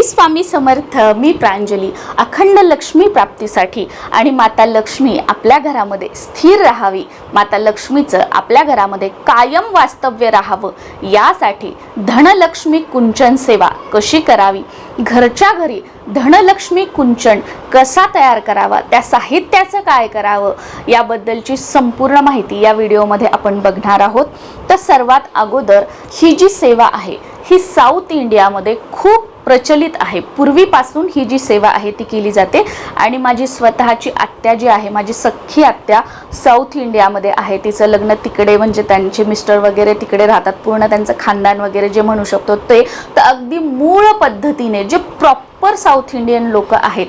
श्री स्वामी समर्थ मी प्रांजली अखंड लक्ष्मी प्राप्तीसाठी. आणि माता लक्ष्मी आपल्या घरामध्ये स्थिर राहावी. माता लक्ष्मीचं आपल्या घरामध्ये कायम वास्तव्य राहावं. यासाठी धनलक्ष्मी कुंचन सेवा कशी करावी? घरच्या घरी धनलक्ष्मी कुंचन कसा तयार करावा? त्या साहित्याचं काय करावं? याबद्दलची संपूर्ण माहिती या व्हिडिओमध्ये आपण बघणार आहोत. तर सर्वात अगोदर ही जी सेवा आहे ही साऊथ इंडियामध्ये खूप प्रचलित आहे. पूर्वीपासून ही जी सेवा आहे ती केली जाते. आणि माझी स्वतःची आत्या जी आहे माझी सख्खी आत्या साऊथ इंडियामध्ये आहे. तिचं लग्न तिकडे म्हणजे त्यांचे मिस्टर वगैरे तिकडे राहतात. पूर्ण त्यांचं खानदान वगैरे जे म्हणू शकतो ते. तर अगदी मूळ पद्धतीने जे प्रॉपर साऊथ इंडियन लोक आहेत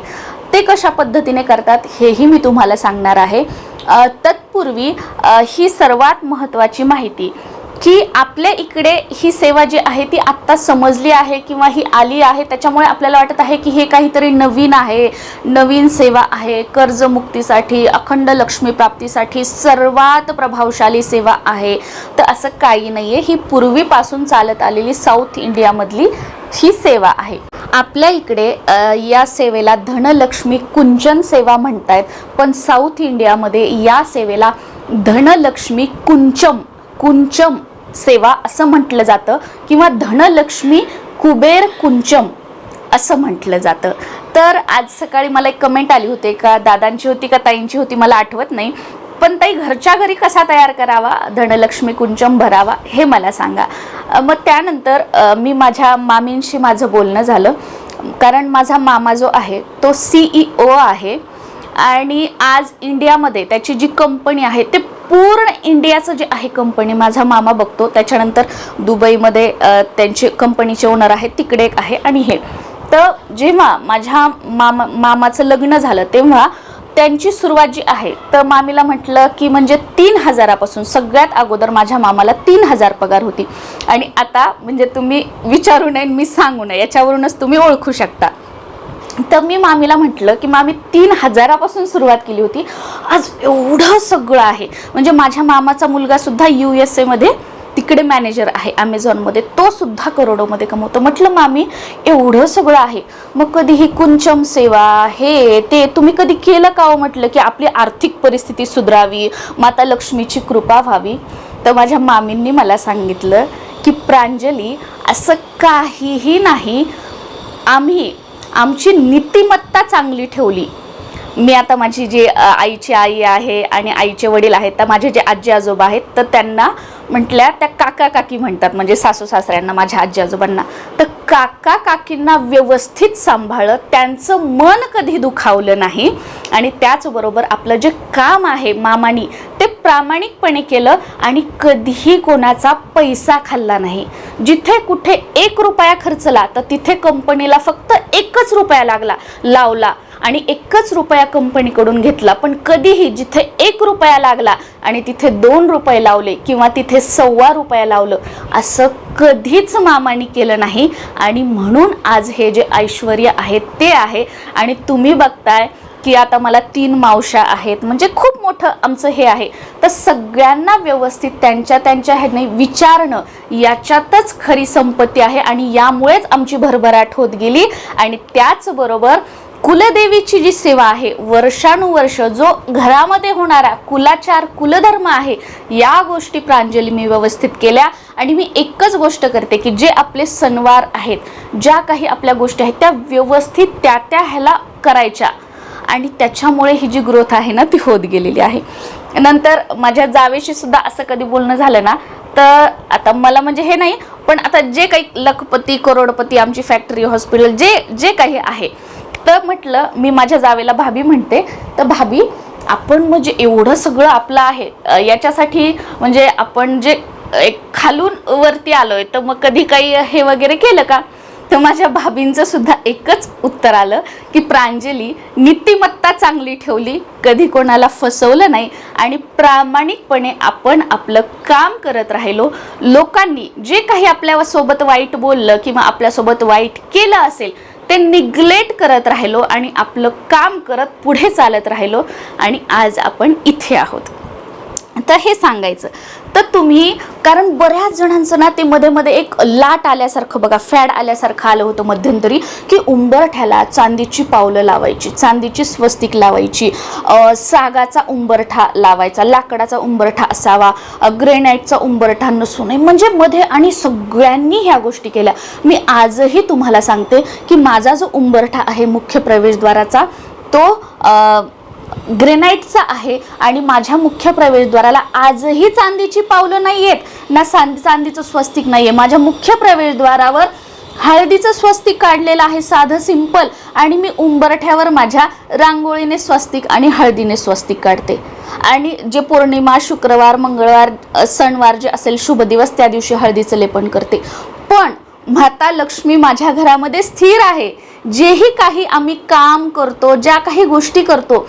ते कशा पद्धतीने करतात हेही मी तुम्हाला सांगणार आहे. तत्पूर्वी ही सर्वात महत्त्वाची माहिती. की आपल्या इकडे ही सेवा जी आहे ती आत्ता समजली आहे किंवा ही आली आहे त्याच्यामुळे आपल्याला वाटत आहे की हे काहीतरी नवीन आहे. नवीन सेवा आहे कर्जमुक्तीसाठी अखंड लक्ष्मी प्राप्तीसाठी सर्वात प्रभावशाली सेवा आहे. तर असं काही नाही आहे ही पूर्वीपासून चालत आलेली साऊथ इंडियामधली ही सेवा आहे. आपल्या इकडे या सेवेला धनलक्ष्मी कुंचन सेवा म्हणतायत. पण साऊथ इंडियामध्ये या सेवेला धनलक्ष्मी कुंचम कुंचम सेवा असं म्हटलं जातं किंवा धनलक्ष्मी कुबेर कुंचम असं म्हटलं जातं. तर आज सकाळी मला एक कमेंट आली होती का दादांची होती का ताईंची होती मला आठवत नाही. पण ताई घरच्या घरी कसा तयार करावा? धनलक्ष्मी कुंचम भरावा हे मला सांगा. मग त्यानंतर मी माझ्या मामींशी माझं बोलणं झालं. कारण माझा मामा जो आहे तो सी ओ आहे. आणि आज इंडियामध्ये त्याची जी कंपनी आहे ते पूर्ण इंडियाचं जे आहे कंपनी माझा मामा बघतो. त्याच्यानंतर दुबईमध्ये त्यांची कंपनीचे ओनर आहेत तिकडे एक आहे आणि हे. तर जेव्हा माझ्या मामा मामाचं लग्न झालं तेव्हा त्यांची सुरुवात जी आहे तर मामीला म्हटलं की म्हणजे तीन हजारापासून सगळ्यात अगोदर माझ्या मामाला तीन हजार पगार होती. आणि आता म्हणजे तुम्ही विचारू नये मी सांगू नये याच्यावरूनच तुम्ही ओळखू शकता. तर मी मामीला म्हटलं की मामी तीन हजारापासून सुरुवात केली होती. आज एवढं सगळं आहे. म्हणजे माझ्या मामाचा मुलगासुद्धा यू एस एमध्ये तिकडे मॅनेजर आहे ॲमेझॉनमध्ये तो सुद्धा करोडोमध्ये कमवतो. म्हटलं मामी एवढं सगळं आहे. मग कधी ही कुंचम सेवा हे ते तुम्ही कधी केलं का हो? म्हटलं की आपली आर्थिक परिस्थिती सुधरावी माता लक्ष्मीची कृपा व्हावी. तर माझ्या मामींनी मला सांगितलं की प्रांजली असं काहीही नाही. आम्ही आमची नीतिमत्ता चांगली ठेवली. मी आता माझी जी आईची आई आहे आणि आईचे वडील आहेत तर माझे जे आजी आजोबा आहेत तर त्यांना म्हटल्या त्या काका काकी म्हणतात म्हणजे सासू सासऱ्यांना माझ्या आजी आजोबांना. तर काका काकींना व्यवस्थित सांभाळत त्यांचं मन कधी दुखावलं नाही आणि त्याचबरोबर आपलं जे काम आहे मामानी ते प्रामाणिकपणे केलं आणि कधीही कोणाचा पैसा खाल्ला नाही. जिथे कुठे एक रुपया खर्चला तर तिथे कंपनीला फक्त एकच रुपया लागला लावला आणि एकच रुपया कंपनीकडून घेतला. पण कधीही जिथे एक रुपया लागला आणि तिथे दोन रुपये लावले किंवा तिथे सव्वा रुपया लावलं असं कधीच मामाने केलं नाही. आणि म्हणून आज हे जे ऐश्वर आहे ते आहे. आणि तुम्ही बघताय की आता मला तीन मावशा आहेत. म्हणजे खूप मोठं आमचं हे आहे. तर सगळ्यांना व्यवस्थित त्यांच्या त्यांच्या ह्याने विचारणं याच्यातच खरी संपत्ती आहे आणि यामुळेच आमची भरभराट होत गेली. आणि त्याचबरोबर कुलदेवीची जी सेवा आहे वर्षानुवर्ष जो घरामध्ये होणारा कुलाचार कुलधर्म आहे या गोष्टी प्रांजली मी व्यवस्थित केल्या. आणि मी एकच गोष्ट करते की जे आपले सणवार आहेत ज्या काही आपल्या गोष्टी आहेत त्या व्यवस्थित त्या त्या ह्याला करायच्या. आणि त्याच्यामुळे ही जी ग्रोथ आहे ना ती होत गेलेली आहे. नंतर माझ्या जावेशी सुद्धा असं कधी बोलणं झालं ना तर आता मला म्हणजे हे नाही पण आता जे काही लखपती करोडपती आमची फॅक्टरी हॉस्पिटल जे जे काही आहे तर म्हटलं मी माझ्या जावेला भाभी म्हणते तर भाभी आपण म्हणजे एवढं सगळं आपलं आहे याच्यासाठी म्हणजे आपण जे एक खालून वरती आलोय तर मग कधी काही हे वगैरे केलं का? तर माझ्या भाभींचं सुद्धा एकच उत्तर आलं की प्रांजली नीतिमत्ता चांगली ठेवली कधी कोणाला फसवलं नाही आणि प्रामाणिकपणे आपण आपलं काम करत राहिलो. लोकांनी जे काही आपल्यासोबत वाईट बोललं किंवा आपल्यासोबत वाईट केलं असेल ते निग्लेक्ट करत राहिलो आणि आपलं काम करत पुढे चालत राहिलो आणि आज आपण इथे आहोत. तर हे सांगायचं. तर तुम्ही कारण बऱ्याच जणांचं ना ते मध्ये मध्ये एक लाट आल्यासारखं बघा फॅड आल्यासारखं आलं होतं मध्यंतरी की उंबरठ्याला चांदीची पावलं लावायची चांदीची स्वस्तिक लावायची सागाचा उंबरठा लावायचा लाकडाचा उंबरठा असावा ग्रेनाईटचा उंबरठा नसू नये. म्हणजे मध्ये आणि सगळ्यांनी ह्या गोष्टी केल्या. मी आजही तुम्हाला सांगते की माझा जो उंबरठा आहे मुख्य प्रवेशद्वाराचा तो ग्रेनाईटचा आहे आणि माझ्या मुख्य प्रवेशद्वाराला आजही चांदीची पावलं नाही आहेत ना चांदी चांदीचं स्वस्तिक नाही आहे माझ्या मुख्य प्रवेशद्वारावर हळदीचं स्वस्तिक काढलेलं आहे साधं सिंपल. आणि मी उंबरठ्यावर माझ्या रांगोळीने स्वस्तिक आणि हळदीने स्वस्तिक काढते. आणि जे पौर्णिमा शुक्रवार मंगळवार सणवार जे असेल शुभ दिवस त्या दिवशी हळदीचं लेपन करते. पण माता लक्ष्मी माझ्या घरामध्ये स्थिर आहे. जेही काही आम्ही काम करतो ज्या काही गोष्टी करतो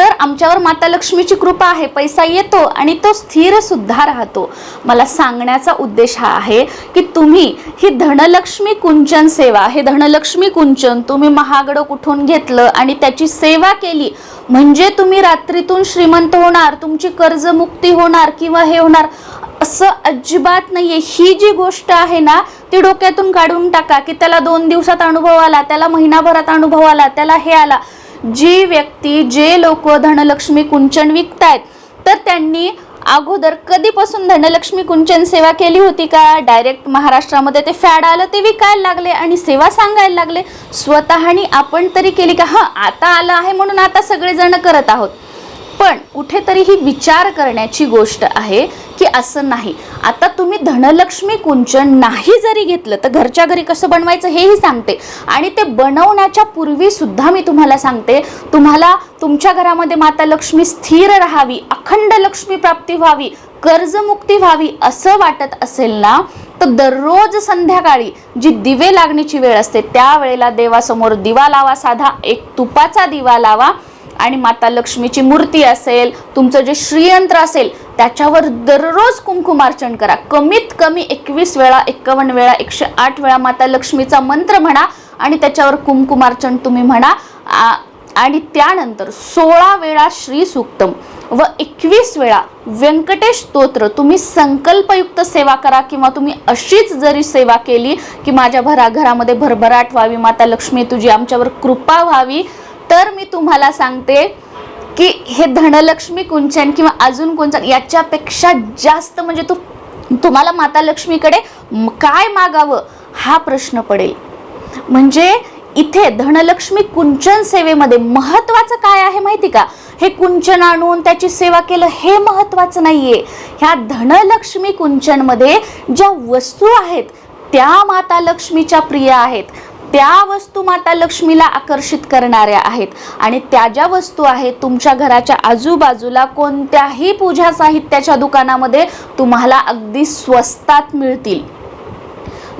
तर आमच्यावर माता लक्ष्मीची कृपा आहे पैसा येतो आणि तो स्थिर सुद्धा राहतो. मला सांगण्याचा उद्देश हा आहे की तुम्ही ही धनलक्ष्मी कुंचन सेवा हे धनलक्ष्मी कुंचन तुम्ही महागडं कुठून घेतलं आणि त्याची सेवा केली म्हणजे तुम्ही रात्रीतून श्रीमंत होणार तुमची कर्जमुक्ती होणार किंवा हे होणार असं अजिबात नाही आहे ही जी गोष्ट आहे ना ती डोक्यातून काढून टाका की त्याला दोन दिवसात अनुभव आला त्याला महिनाभरात अनुभव आला त्याला हे आला. जी व्यक्ती जे लोक धनलक्ष्मी कुंचन विकतायत तर त्यांनी अगोदर कधीपासून धनलक्ष्मी कुंचन सेवा केली होती का? डायरेक्ट महाराष्ट्रामध्ये ते फॅड आलं ते विकायला लागले आणि सेवा सांगायला लागले. स्वतःनी आपण तरी केली का? हां आता आलं आहे म्हणून आता सगळेजण करत आहोत. पण कुठेतरी ही विचार करण्याची गोष्ट आहे की असं नाही. आता तुम्ही धनलक्ष्मी कुंचन नाही जरी घेतलं तर घरच्या घरी कसं बनवायचं हेही सांगते. आणि ते बनवण्याच्या पूर्वी सुद्धा मी तुम्हाला सांगते तुम्हाला तुमच्या घरामध्ये माता लक्ष्मी स्थिर राहावी अखंड लक्ष्मी प्राप्ती व्हावी कर्जमुक्ती व्हावी असं वाटत असेल ना तर दररोज संध्याकाळी जी दिवे लागण्याची वेळ असते त्या वेळेला देवासमोर दिवा लावा साधा एक तुपाचा दिवा लावा आणि माता लक्ष्मीची मूर्ती असेल तुमचं जे श्रीयंत्र असेल त्याच्यावर दररोज कुंकुमार्चन करा. कमीत कमी एकवीस वेळा एक्कावन्न वेळा एकशे आठ वेळा माता लक्ष्मीचा मंत्र म्हणा आणि त्याच्यावर कुंकुमार्चन तुम्ही म्हणा. आ- आणि त्यानंतर सोळा वेळा श्री सुक्तम व एकवीस वेळा व्यंकटेश स्तोत्र. तुम्ही संकल्पयुक्त सेवा करा किंवा तुम्ही अशीच जरी सेवा केली की माझ्या भरा घरामध्ये भरभराट व्हावी माता लक्ष्मी तुझी आमच्यावर कृपा व्हावी तर मी तुम्हाला सांगते की हे धनलक्ष्मी कुंचन किंवा अजून कुंचन याच्यापेक्षा जास्त म्हणजे तू तुम्हाला माता लक्ष्मीकडे काय मागावं हा प्रश्न पडेल. म्हणजे इथे धनलक्ष्मी कुंचन सेवेमध्ये महत्वाचं काय आहे माहिती का? हे कुंचन आणून त्याची सेवा केलं हे महत्वाचं नाहीये. ह्या धनलक्ष्मी कुंचनमध्ये ज्या वस्तू आहेत त्या माता लक्ष्मीच्या प्रिय आहेत. त्या वस्तू माता लक्ष्मीला आकर्षित करणाऱ्या आहेत. आणि त्या ज्या वस्तू आहेत तुमच्या घराच्या आजूबाजूला कोणत्याही पूजा साहित्याच्या दुकानामध्ये तुम्हाला अगदी स्वस्तात मिळतील.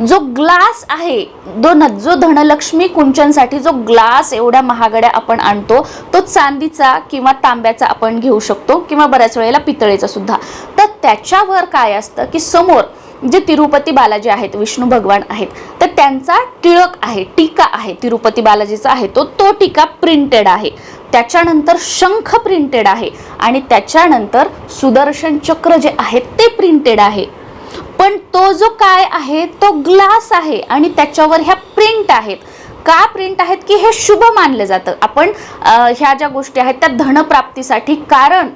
जो ग्लास आहे जो न जो धनलक्ष्मी कुंचनसाठी जो ग्लास एवढ्या महागड्या आपण आणतो तो चांदीचा किंवा तांब्याचा आपण घेऊ शकतो किंवा बऱ्याच वेळेला पितळेचा सुद्धा. तर त्याच्यावर काय असतं की समोर जे तिरुपती बालाजी आहेत विष्णू भगवान आहेत तर त्यांचा टिळक आहे टीका आहे तिरुपती बालाजीचा आहे तो तो टीका प्रिंटेड आहे. त्याच्यानंतर शंख प्रिंटेड आहे आणि त्याच्यानंतर सुदर्शन चक्र जे आहे ते प्रिंटेड आहे. पण तो जो काय आहे तो ग्लास आहे आणि त्याच्यावर ह्या प्रिंट आहेत. का प्रिंट आहेत? की हे शुभ मानलं जातं. आपण ह्या ज्या गोष्टी आहेत त्या धनप्राप्तीसाठी. कारण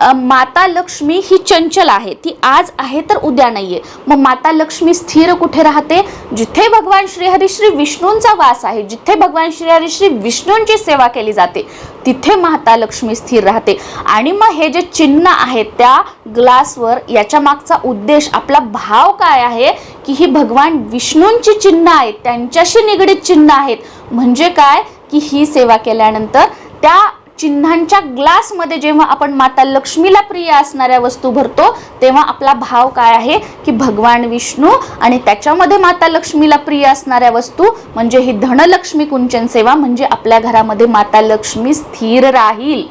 माता लक्ष्मी ही चंचल आहे. ती आज आहे तर उद्या नाहीये. मग माता लक्ष्मी स्थिर कुठे राहते? जिथे भगवान श्रीहरी श्री विष्णूंचा वास आहे जिथे भगवान श्रीहरी श्री विष्णूंची सेवा केली जाते तिथे माता लक्ष्मी स्थिर राहते. आणि मग हे जे चिन्ह आहेत त्या ग्लासवर याच्या मागचा उद्देश आपला भाव काय आहे? की ही भगवान विष्णूंची चिन्ह आहेत त्यांच्याशी निगडीत चिन्ह आहेत. म्हणजे काय? की ही सेवा केल्यानंतर त्या चिन्हांच्या ग्लासमध्ये जेव्हा आपण माता लक्ष्मीला प्रिय असणाऱ्या वस्तू भरतो तेव्हा आपला भाव काय आहे? की भगवान विष्णू आणि त्याच्यामध्ये माता लक्ष्मीला प्रिय असणाऱ्या वस्तू म्हणजे ही धनलक्ष्मी कुंचन सेवा म्हणजे आपल्या घरामध्ये माता लक्ष्मी स्थिर राहील.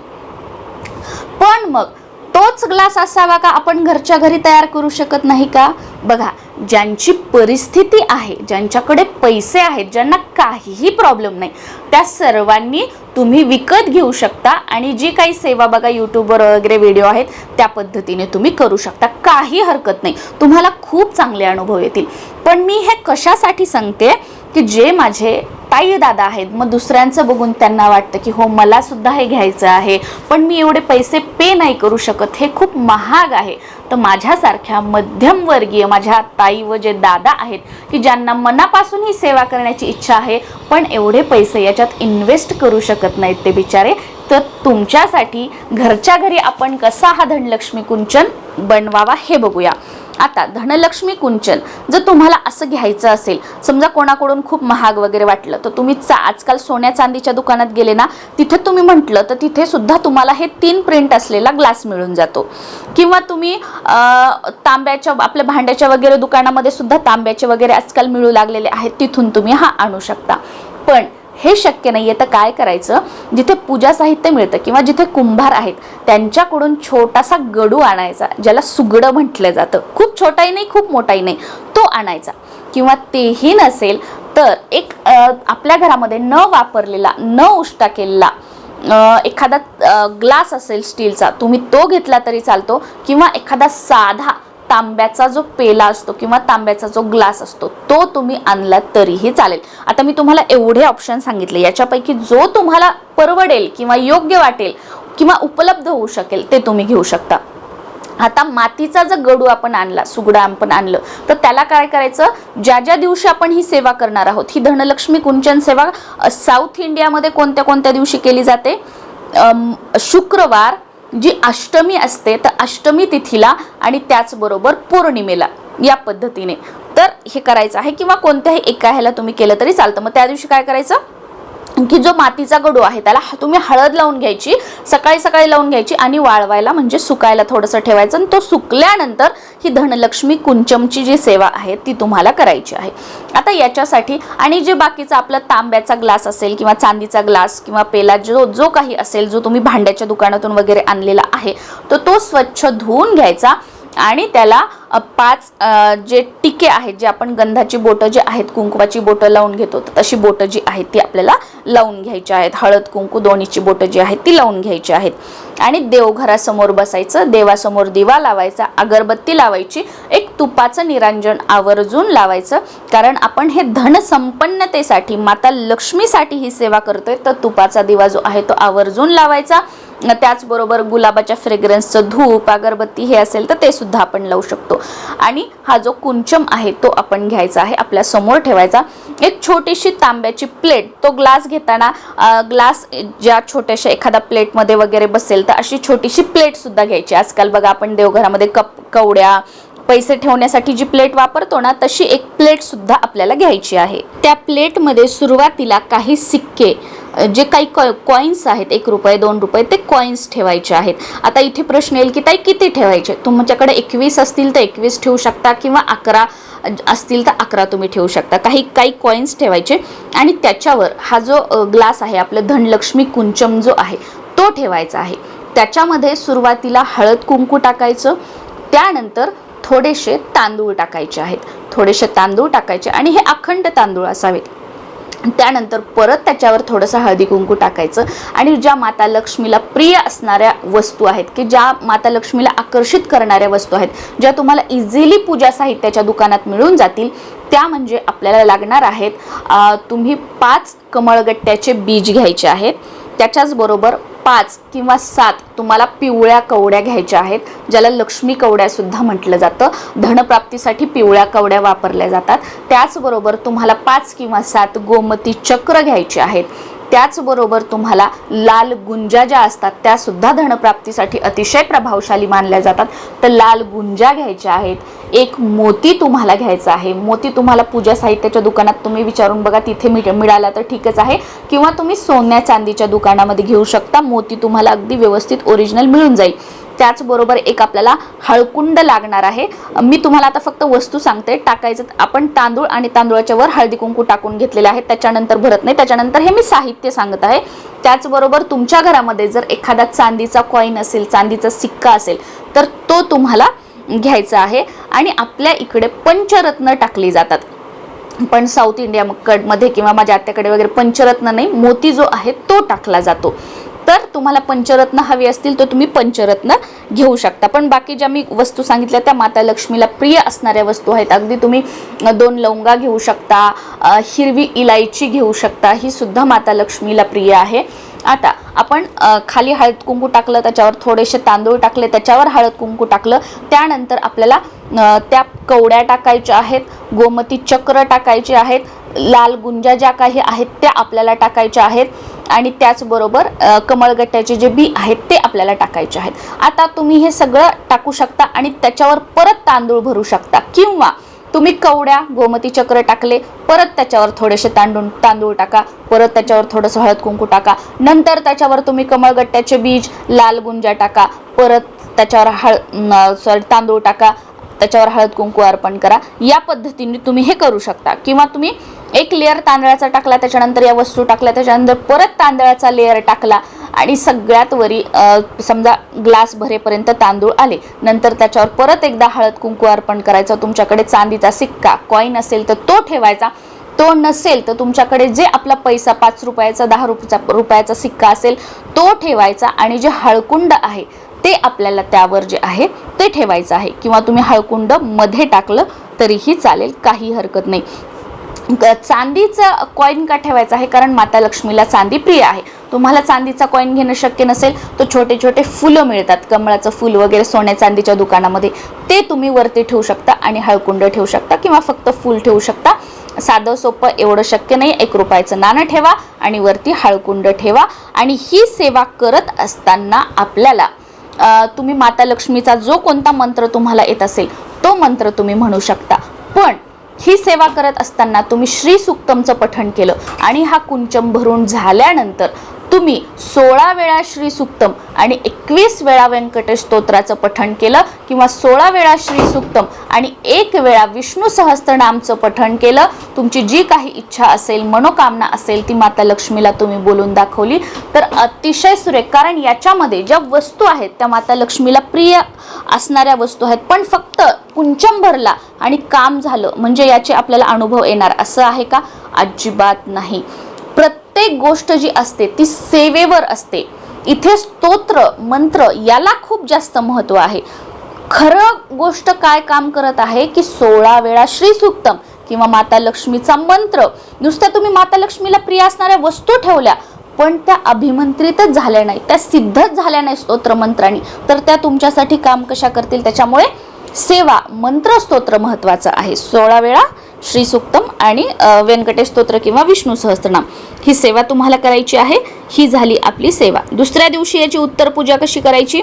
पण मग तोच ग्लास असावा का? आपण घरच्या घरी तयार करू शकत नाही का? बघा ज्यांची परिस्थिती आहे ज्यांच्याकडे पैसे आहेत ज्यांना काहीही प्रॉब्लेम नाही त्या सर्वांनी तुम्ही विकत घेऊ शकता आणि जी काही सेवा बघा यूट्यूबवर वगैरे व्हिडिओ आहेत त्या पद्धतीने तुम्ही करू शकता. काही हरकत नाही. तुम्हाला खूप चांगले अनुभव येतील. पण मी हे कशासाठी सांगते की जे माझे ताई दादा आहेत मग दुसऱ्यांचं बघून त्यांना वाटतं की हो मला सुद्धा हे घ्यायचं आहे. पण मी एवढे पैसे पे नाही करू शकत. हे खूप महाग आहे. तर माझ्यासारख्या मध्यमवर्गीय माझ्या ताई व जे दादा आहेत की ज्यांना मनापासून ही सेवा करण्याची इच्छा आहे पण एवढे पैसे याच्यात इन्व्हेस्ट करू शकत नाहीत ते बिचारे तर तुमच्यासाठी घरच्या घरी आपण कसा हा धनलक्ष्मी कुंचन बनवावा हे बघूया. आता धनलक्ष्मी कुंचन जर तुम्हाला असं घ्यायचं असेल समजा कोणाकडून खूप महाग वगैरे वाटलं तर तुम्ही चा आजकाल सोन्या चांदीच्या दुकानात गेले ना तिथे तुम्ही म्हटलं तर तिथे सुद्धा तुम्हाला हे तीन प्रिंट असलेला ग्लास मिळून जातो. किंवा तुम्ही तांब्याच्या आपल्या भांड्याच्या वगैरे दुकानामध्ये सुद्धा तांब्याचे वगैरे आजकाल मिळू लागलेले आहेत तिथून तुम्ही हा आणू शकता. पण हे शक्य नाही आहे तर काय करायचं? जिथे पूजा साहित्य मिळतं किंवा जिथे कुंभार आहेत त्यांच्याकडून छोटासा गडू आणायचा ज्याला सुगडं म्हटलं जातं. खूप छोटाही नाही खूप मोठाही नाही. तो आणायचा. किंवा तेही नसेल तर एक आपल्या घरामध्ये न वापरलेला न उष्टा केलेला एखादा ग्लास असेल स्टीलचा तुम्ही तो घेतला तरी चालतो. किंवा एखादा साधा तांब्याचा जो पेला असतो किंवा तांब्याचा जो ग्लास असतो तो तुम्ही आणला तरीही चालेल. आता मी तुम्हाला एवढे ऑप्शन सांगितले याच्यापैकी जो तुम्हाला परवडेल किंवा योग्य वाटेल किंवा उपलब्ध होऊ शकेल ते तुम्ही घेऊ शकता. आता मातीचा जर गडू आपण आणला सुगडा आपण आणलं तर त्याला काय करायचं? ज्या ज्या दिवशी आपण ही सेवा करणार आहोत ही धनलक्ष्मी कुंचन सेवा साऊथ इंडियामध्ये कोणत्या कोणत्या दिवशी केली जाते? शुक्रवार जी अष्टमी असते तर अष्टमी तिथीला आणि त्याचबरोबर पौर्णिमेला या पद्धतीने. तर हे करायचं आहे किंवा कोणत्याही एका ह्याला तुम्ही केलं तरी चालतं. मग त्या दिवशी काय करायचं? की जो मातीचा गडू आहे त्याला तुम्ही हळद लावून घ्यायची सकाळी सकाळी लावून घ्यायची आणि वाळवायला म्हणजे सुकायला थोडंसं ठेवायचं. आणि तो सुकल्यानंतर ही धनलक्ष्मी कुंचमची जी सेवा आहे ती तुम्हाला करायची आहे. आता याच्यासाठी आणि जे बाकीचा आपला तांब्याचा ग्लास असेल किंवा चांदीचा ग्लास किंवा पेला जो जो काही असेल जो तुम्ही भांड्याच्या दुकानातून वगैरे आणलेला आहे तर तो स्वच्छ धुवून घ्यायचा. आणि त्याला पाच जे टिके आहेत जे आपण गंधाची बोटं जे आहेत कुंकवाची बोटं लावून घेतो तर तशी बोटं जी आहेत ती आपल्याला लावून घ्यायची आहेत. हळद कुंकू दोन्हीची बोटं जी आहेत ती लावून घ्यायची आहेत. आणि देवघरासमोर बसायचं देवासमोर दिवा लावायचा अगरबत्ती लावायची एक तुपाचं निरांजन आवर्जून लावायचं. कारण आपण हे धनसंपन्नतेसाठी माता लक्ष्मीसाठी ही सेवा करतोय तर तुपाचा दिवा जो आहे तो आवर्जून लावायचा. त्याचबरोबर गुलाबाच्या फ्रेग्रन्सचं धूप अगरबत्ती हे असेल तर ते सुद्धा आपण लावू शकतो. आणि हा जो कुंचम आहे तो आपण घ्यायचा आहे आपल्यासमोर ठेवायचा. एक छोटीशी तांब्याची प्लेट तो ग्लास घेताना ग्लास ज्या छोट्याशा एखाद्या प्लेटमध्ये वगैरे बसेल तर अशी छोटीशी प्लेटसुद्धा घ्यायची. आजकाल बघा आपण देवघरामध्ये कप कवड्या पैसे ठेवण्यासाठी जी प्लेट वापरतो ना तशी एक प्लेट सुद्धा आपल्याला घ्यायची आहे. त्या प्लेटमध्ये सुरुवातीला काही सिक्के जे काही कॉईन्स आहेत एक रुपये दोन रुपये ते कॉईन्स ठेवायचे आहेत. आता इथे प्रश्न येईल की ताई किती ठेवायचे? तुमच्याकडे एकवीस असतील तर एकवीस ठेवू शकता किंवा अकरा असतील तर अकरा तुम्ही ठेवू शकता. काही काही कॉईन्स ठेवायचे आणि त्याच्यावर हा जो ग्लास आहे आपलं धनलक्ष्मी कुंचम जो आहे तो ठेवायचा आहे. त्याच्यामध्ये सुरुवातीला हळद कुंकू टाकायचं त्यानंतर थोडेसे तांदूळ टाकायचे आहेत. थोडेसे तांदूळ टाकायचे आणि हे अखंड तांदूळ असावेत. त्यानंतर परत त्याच्यावर थोडंसं हळदी कुंकू टाकायचं. आणि ज्या माता लक्ष्मीला प्रिय असणाऱ्या वस्तू आहेत की ज्या माता लक्ष्मीला आकर्षित करणाऱ्या वस्तू आहेत ज्या तुम्हाला इझिली पूजा साहित्याच्या दुकानात मिळून जातील त्या म्हणजे आपल्याला लागणार आहेत तुम्ही पाच कमळगट्ट्याचे बीज घ्यायचे आहेत. त्याच्याच बरोबर पाच किंवा सात तुम्हाला पिवळ्या कवड्या घ्यायच्या आहेत ज्याला लक्ष्मी कवड्या सुद्धा म्हटलं जातं. धनप्राप्तीसाठी पिवळ्या कवड्या वापरल्या जातात. त्याचबरोबर तुम्हाला पाच किंवा सात गोमती चक्र घ्यायचे आहेत. त्याचबरोबर तुम्हाला लाल गुंजा ज्या असतात त्या सुद्धा धनप्राप्तीसाठी अतिशय प्रभावशाली मानल्या जातात. तर लाल गुंजा घ्यायच्या आहेत एक मोती तुम्हाला घ्यायचा आहे. मोती तुम्हाला पूजा साहित्याच्या दुकानात तुम्ही विचारून बघा तिथे मिळ मिळाला तर ठीकच आहे. किंवा तुम्ही सोन्या चांदीच्या दुकानामध्ये घेऊ शकता मोती तुम्हाला अगदी व्यवस्थित ओरिजिनल मिळून जाईल. त्याचबरोबर एक आपल्याला हळकुंड लागणार आहे. मी तुम्हाला आता फक्त वस्तू सांगते. टाकायचं आपण तांदूळ आणि तांदूळाच्या वर हळदी कुंकू टाकून घेतलेले आहे त्याच्यानंतर भरत नाही. त्याच्यानंतर हे मी साहित्य सांगत आहे. त्याचबरोबर तुमच्या घरामध्ये जर एखादा चांदीचा कॉईन असेल चांदीचा सिक्का असेल तर तो तुम्हाला घ्यायचा आहे आणि आपल्या इकडे पंचरत्न टाकली जातात. पण साऊथ इंडिया मध्ये किंवा माझ्या आत्याकडे वगैरे पंचरत्न नाही मोती जो आहे तो टाकला जातो. तर तुम्हाला पंचरत्न हवी असतील तर तुम्ही पंचरत्न घेऊ शकता. पण बाकी ज्या मी वस्तू सांगितल्या त्या माता लक्ष्मीला प्रिय असणाऱ्या वस्तू आहेत. अगदी तुम्ही दोन लवंगा घेऊ शकता हिरवी इलायची घेऊ शकता ही सुद्धा माता लक्ष्मीला प्रिय आहे. आता आपण खाली हळद कुंकू टाकलं त्याच्यावर थोडेसे तांदूळ टाकले त्याच्यावर हळद कुंकू टाकलं. त्यानंतर आपल्याला त्या कवड्या टाकायच्या आहेत गोमती चक्र टाकायचे आहेत लाल गुंजा ज्या काही आहेत त्या आपल्याला टाकायच्या आहेत आणि त्याचबरोबर कमळगट्ट्याचे जे बी आहेत ते आपल्याला टाकायचे आहेत. आता तुम्ही हे सगळं टाकू शकता आणि त्याच्यावर परत तांदूळ भरू शकता किंवा तुम्ही कवड्या गोमती चक्र टाकले परत त्याच्यावर थोडेसे तांदूळ तांदूळ टाका परत त्याच्यावर थोडंसं हळद कुंकू टाका नंतर त्याच्यावर तुम्ही कमळगट्ट्याचे बीज लाल गुंजा टाका परत त्याच्यावर हळ सॉरी तांदूळ टाका त्याच्यावर हळद कुंकू अर्पण करा. या पद्धतीने तुम्ही हे करू शकता. किंवा तुम्ही एक लेअर तांदळाचा टाकला त्याच्यानंतर या वस्तू टाकल्या त्याच्यानंतर परत तांदळाचा लेअर टाकला आणि सगळ्यात वरी समजा ग्लास भरेपर्यंत तांदूळ आले. नंतर त्याच्यावर परत एकदा हळद कुंकू अर्पण करायचं. तुमच्याकडे चांदीचा सिक्का कॉईन असेल तर तो ठेवायचा. तो नसेल तर तुमच्याकडे जे आपला पैसा पाच रुपयाचा दहा रुपयाचा रुपयाचा सिक्का असेल तो ठेवायचा. आणि जे हळकुंड आहे ते आपल्याला त्यावर जे आहे ते ठेवायचं आहे. किंवा तुम्ही हळकुंडमध्ये टाकलं तरीही चालेल काही हरकत नाही. चांदीचा कॉईन का ठेवायचा आहे? कारण माता लक्ष्मीला चांदी प्रिय आहे. तुम्हाला चांदीचा कॉईन घेणं शक्य नसेल तर छोटे छोटे फुलं मिळतात. कमळाचं फुल वगैरे सोन्या चांदीच्या दुकानामध्ये. ते तुम्ही वरती ठेवू शकता आणि हळकुंड ठेवू शकता किंवा फक्त फुल ठेवू शकता. साधं सोपं एवढं शक्य नाही. एक रुपयाचं नाणं ठेवा आणि वरती हळकुंड ठेवा. आणि ही सेवा करत असताना आपल्याला तुम्ही माता लक्ष्मीचा जो कोणता मंत्र तुम्हाला येत असेल तो मंत्र तुम्ही म्हणू शकता. पण ही सेवा करत असताना तुम्ही श्री सुक्तमचं पठण केलं आणि हा कुंचम भरून झाल्यानंतर तुम्ही सोळा वेळा श्री सुक्तम आणि एकवीस वेळा व्यंकटेश स्तोत्राचं पठण केलं किंवा सोळा वेळा श्री सुक्तम आणि एक वेळा विष्णू सहस्त्रनामचं पठण केलं. तुमची जी काही इच्छा असेल मनोकामना असेल ती माता लक्ष्मीला तुम्ही बोलून दाखवली. तर अतिशय सुरेख कारण याच्यामध्ये ज्या वस्तू आहेत त्या माता लक्ष्मीला प्रिय असणाऱ्या वस्तू आहेत. पण फक्त कुंचम भरला आणि काम झालं. म्हणजे याचे आपल्याला अनुभव येणार. असं आहे का? अजिबात नाही. प्रत्येक गोष्ट जी असते ती सेवेवर असते. इथे स्तोत्र मंत्र याला खूप जास्त महत्त्व आहे. खरं गोष्ट काय काम करत आहे? की सोळा वेळा श्रीसुक्तम किंवा माता लक्ष्मीचा मंत्र. नुसत्या तुम्ही माता लक्ष्मीला प्रिय असणाऱ्या वस्तू ठेवल्या पण त्या अभिमंत्रितच झाल्या नाही त्या सिद्धच झाल्या नाही स्तोत्र मंत्रांनी. तर त्या तुमच्यासाठी काम कशा करतील? त्याच्यामुळे सेवा मंत्रस्तोत्र महत्त्वाचं आहे. सोळा वेळा श्री सुक्तम आणि अ, व्यंकटेश स्तोत्र किंवा विष्णू सहस्त्रनाम ही सेवा तुम्हाला करायची आहे. ही झाली आपली सेवा. दुसऱ्या दिवशी याची उत्तर पूजा कशी करायची?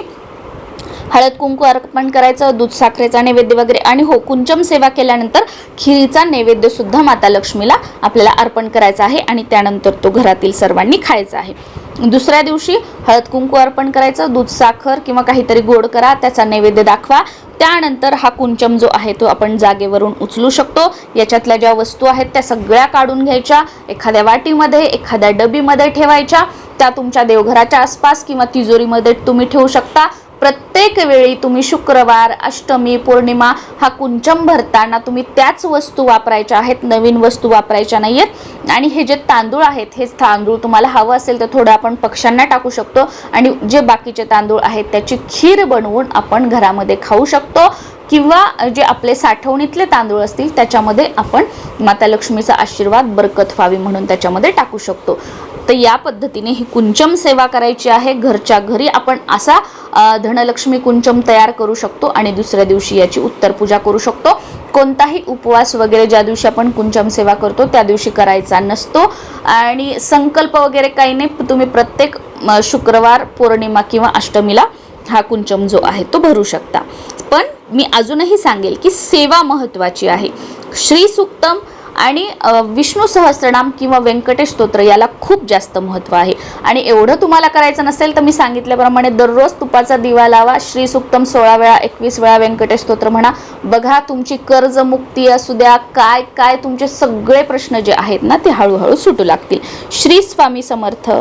हळद कुंकू अर्पण करायचं दूध साखरेचा नैवेद्य वगैरे आणि हो कुंचम सेवा केल्यानंतर खिरीचा नैवेद्य सुद्धा माता लक्ष्मीला आपल्याला अर्पण करायचा आहे आणि त्यानंतर तो घरातील सर्वांनी खायचा आहे. दुसऱ्या दिवशी हळद कुंकू अर्पण करायचं दूध साखर किंवा काहीतरी गोड करा त्याचा नैवेद्य दाखवा. त्यानंतर हा कुंचम जो आहे तो आपण जागेवरून उचलू शकतो. याच्यातल्या ज्या वस्तू आहेत त्या सगळ्या काढून घ्यायच्या. एखाद्या वाटीमध्ये एखाद्या डबीमध्ये ठेवायच्या. त्या तुमच्या देवघराच्या आसपास किंवा तिजोरीमध्ये तुम्ही ठेवू शकता. प्रत्येक वेळी तुम्ही शुक्रवार अष्टमी पौर्णिमा हा कुंचम भरताना तुम्ही त्याच वस्तू वापरायच्या आहेत नवीन वस्तू वापरायच्या नाही आहेत आणि हे जे तांदूळ आहेत हे तांदूळ तुम्हाला हवं असेल तर थोडं आपण पक्ष्यांना टाकू शकतो. आणि जे बाकीचे तांदूळ आहेत त्याची खीर बनवून आपण घरामध्ये खाऊ शकतो. किंवा जे आपले साठवणीतले तांदूळ असतील त्याच्यामध्ये आपण माता लक्ष्मीचा आशीर्वाद बरकत व्हावी म्हणून त्याच्यामध्ये टाकू शकतो. तर या पद्धतीने ही कुंचम सेवा करायची आहे. घरच्या घरी आपण असा धनलक्ष्मी कुंचम तयार करू शकतो आणि दुसऱ्या दिवशी याची उत्तर पूजा करू शकतो. कोणताही उपवास वगैरे ज्या दिवशी आपण कुंचम सेवा करतो त्या दिवशी करायचा नसतो. आणि संकल्प वगैरे काही नाही तुम्ही प्रत्येक शुक्रवार पौर्णिमा किंवा अष्टमीला हा कुंचम जो आहे तो भरू शकता. पण मी अजूनही सांगेल की सेवा महत्त्वाची आहे. श्री सुक्तम आणि विष्णू सहस्रनाम किंवा व्यंकटेश स्तोत्र याला खूप जास्त महत्त्व आहे. आणि एवढं तुम्हाला करायचं नसेल तर मी सांगितल्याप्रमाणे दररोज तुपाचा दिवा लावा श्री सुक्तम सोळा वेळा एकवीस वेळा व्यंकटेश स्तोत्र म्हणा. बघा तुमची कर्जमुक्ती असू द्या काय काय तुमचे सगळे प्रश्न जे आहेत ना ते हळूहळू सुटू लागतील. श्री स्वामी समर्थ.